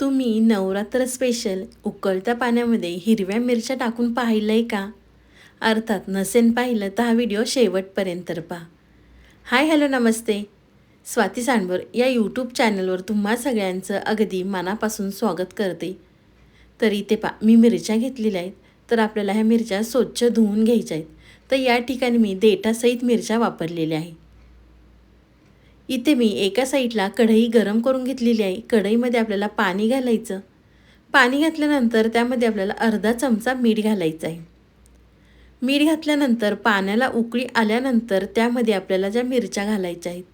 तुम्ही नवरात्र स्पेशल उकळत्या पाण्यामध्ये हिरव्या मिरच्या टाकून पाहिलं आहे का? अर्थात नसेन पाहिलं तर हा व्हिडिओ शेवटपर्यंत तर पहा हाय हॅलो नमस्ते. स्वाती सांडवर या यूट्यूब चॅनलवर तुम्हा सगळ्यांचं अगदी मनापासून स्वागत करते. तर इथे पा मी मिरच्या घेतलेल्या आहेत. तर आपल्याला ह्या मिरच्या स्वच्छ धुवून घ्यायच्या आहेत. तर या ठिकाणी मी देठासहित मिरच्या वापरलेल्या आहे इथे मी एका साईडला कढई गरम करून घेतलेली आहे. कढईमध्ये आपल्याला पाणी घालायचं. पाणी घातल्यानंतर त्यामध्ये आपल्याला अर्धा चमचा मीठ घालायचं आहे. मीठ घातल्यानंतर पाण्याला उकळी आल्यानंतर त्यामध्ये आपल्याला ज्या मिरच्या घालायच्या आहेत.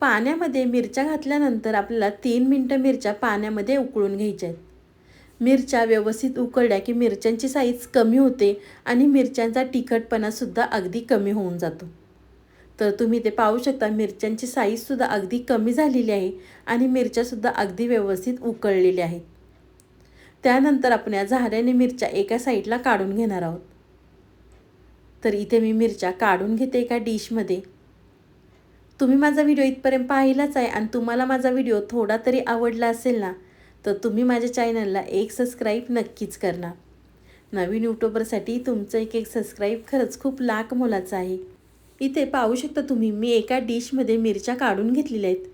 पाण्यामध्ये मिरच्या घातल्यानंतर आपल्याला तीन मिनटं मिरच्या पाण्यामध्ये उकळून घ्यायच्या आहेत. मिरच्या व्यवस्थित उकळल्या की मिरच्यांची साईज कमी होते आणि मिरच्यांचा तिखटपणासुद्धा अगदी कमी होऊन जातो. तर तुम्ही ते पाहू शकता मिरच्यांची साईजसुद्धा अगदी कमी झालेली आहे आणि मिरच्यासुद्धा अगदी व्यवस्थित उकळलेल्या आहेत. त्यानंतर आपण या झाऱ्याने मिरच्या एका साईडला काढून घेणार आहोत. तर इथे मी मिरच्या काढून घेते एका डिशमध्ये तुम्ही माझा व्हिडिओ इथपर्यंत पाहिलाच आहे आणि तुम्हाला माझा व्हिडिओ थोडा तरी आवडला असेल ना तर तुम्ही माझ्या चॅनलला एक सबस्क्राईब नक्कीच करणार. नवीन यूट्यूबरसाठी तुमचं एक एक सबस्क्राईब खरंच खूप लाख मोलाचं आहे. इथे पाहू शकता तुम्ही मी एका डिशमध्ये मिरच्या काढून घेतलेल्या आहेत.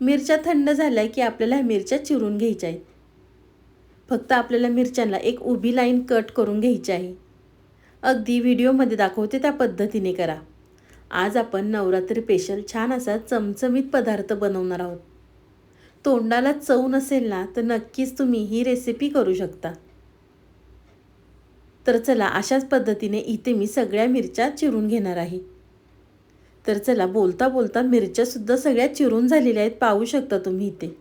मिरच्या थंड झाल्या की आपल्याला मिरच्या चिरून घ्यायच्या आहेत. फक्त आपल्याला मिरच्यांना एक उभी लाईन कट करून घ्यायची आहे. अगदी व्हिडिओमध्ये दाखवते त्या पद्धतीने करा. आज आपण नवरात्री स्पेशल छान असा चमचमीत पदार्थ बनवणार आहोत. तोंडाला चव नसेल ना तर नक्कीच तुम्ही ही रेसिपी करू शकता. तर चला अशाच पद्धतीने इथे मी सगळ्या मिरच्या चिरून घेणार आहे. तर चला बोलता बोलता मिरच्यासुद्धा सगळ्या चिरून झालेल्या आहेत. पाहू शकता तुम्ही इथे.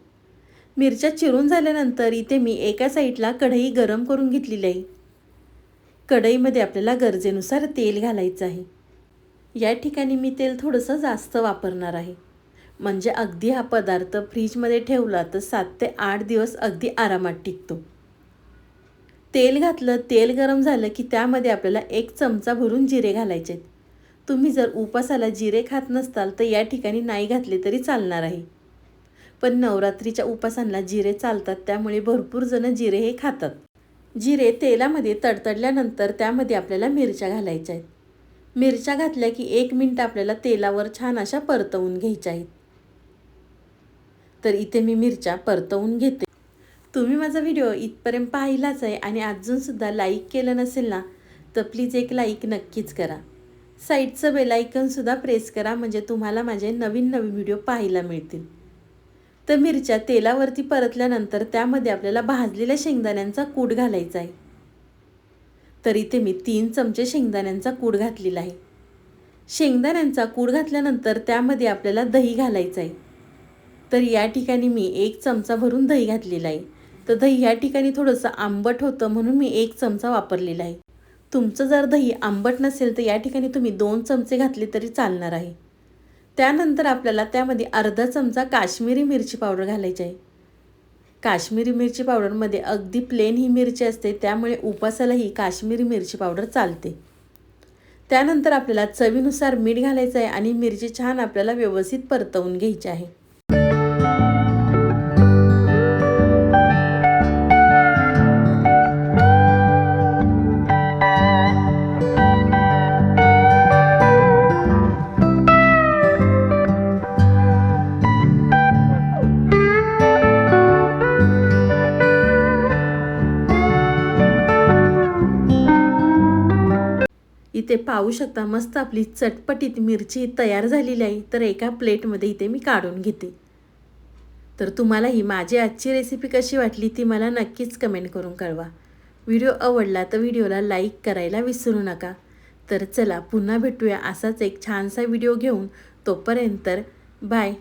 मिरच्या चिरून झाल्यानंतर इथे मी एका साईडला कढई गरम करून घेतलेली आहे. कढईमध्ये आपल्याला गरजेनुसार तेल घालायचं आहे. या ठिकाणी मी तेल थोडंसं जास्त वापरणार आहे. म्हणजे अगदी हा पदार्थ फ्रीजमध्ये ठेवला तर सात ते आठ दिवस अगदी आरामात टिकतो. तेल घातलं तेल गरम झालं की त्यामध्ये आपल्याला एक चमचा भरून जिरे घालायचे आहेत तुम्ही जर उपासाला जिरे खात नसताल तर या ठिकाणी नाही घातले तरी चालणार आहे. पण नवरात्रीच्या उपासांना जिरे चालतात त्यामुळे भरपूर जण जिरे हे खातात. जिरे तेलामध्ये तडतडल्यानंतर त्यामध्ये आपल्याला मिरच्या घालायच्या आहेत. मिरच्या घातल्या की एक मिनटं आपल्याला तेलावर छान अशा परतवून घ्यायच्या आहेत. तर इथे मी मिरच्या परतवून घेते. तुम्ही माझा व्हिडिओ इथपर्यंत पाहिलाच आहे आणि अजूनसुद्धा लाईक केलं नसेल ना तर प्लीज एक लाईक नक्कीच करा. साईडचं बेलायकनसुद्धा प्रेस करा म्हणजे तुम्हाला माझे नवीन नवीन व्हिडिओ पाहायला मिळतील. तर मिरच्या तेलावरती परतल्यानंतर त्यामध्ये आपल्याला भाजलेल्या शेंगदाण्यांचा कूट घालायचा आहे. तर इथे मी तीन चमचे शेंगदाण्यांचा कूट घातलेला आहे. शेंगदाण्यांचा कूट घातल्यानंतर त्यामध्ये आपल्याला दही घालायचं आहे. तर या ठिकाणी मी एक चमचा भरून दही घातलेला आहे. तर दही या ठिकाणी थोडंसं आंबट होतं म्हणून मी एक चमचा वापरलेला आहे. तुमचं जर दही आंबट नसेल तर या ठिकाणी तुम्ही दोन चमचे घातले तरी चालणार आहे. त्यानंतर आपल्याला त्यामध्ये अर्धा चमचा काश्मीरी मिरची पावडर घालायची आहे. काश्मीरी मिरची पावडरमध्ये अगदी प्लेन ही मिरची असते त्यामुळे उपासाला ही काश्मीरी मिरची पावडर चालते. त्यानंतर आपल्याला चवीनुसार मीठ घालायचं आहे आणि मिरची छान आपल्याला व्यवस्थित परतवून घ्यायची आहे. इथे पाहू शकता मस्त आपली चटपटीत मिरची तयार झालेली आहे. तर एका प्लेटमध्ये इथे मी काढून घेते. तर तुम्हाला ही माझी आजची रेसिपी कशी वाटली ती मला नक्कीच कमेंट करून कळवा. व्हिडिओ आवडला तर व्हिडिओला लाईक करायला विसरू नका. तर चला पुन्हा भेटूया असाच एक छानसा व्हिडिओ घेऊन. तोपर्यंत बाय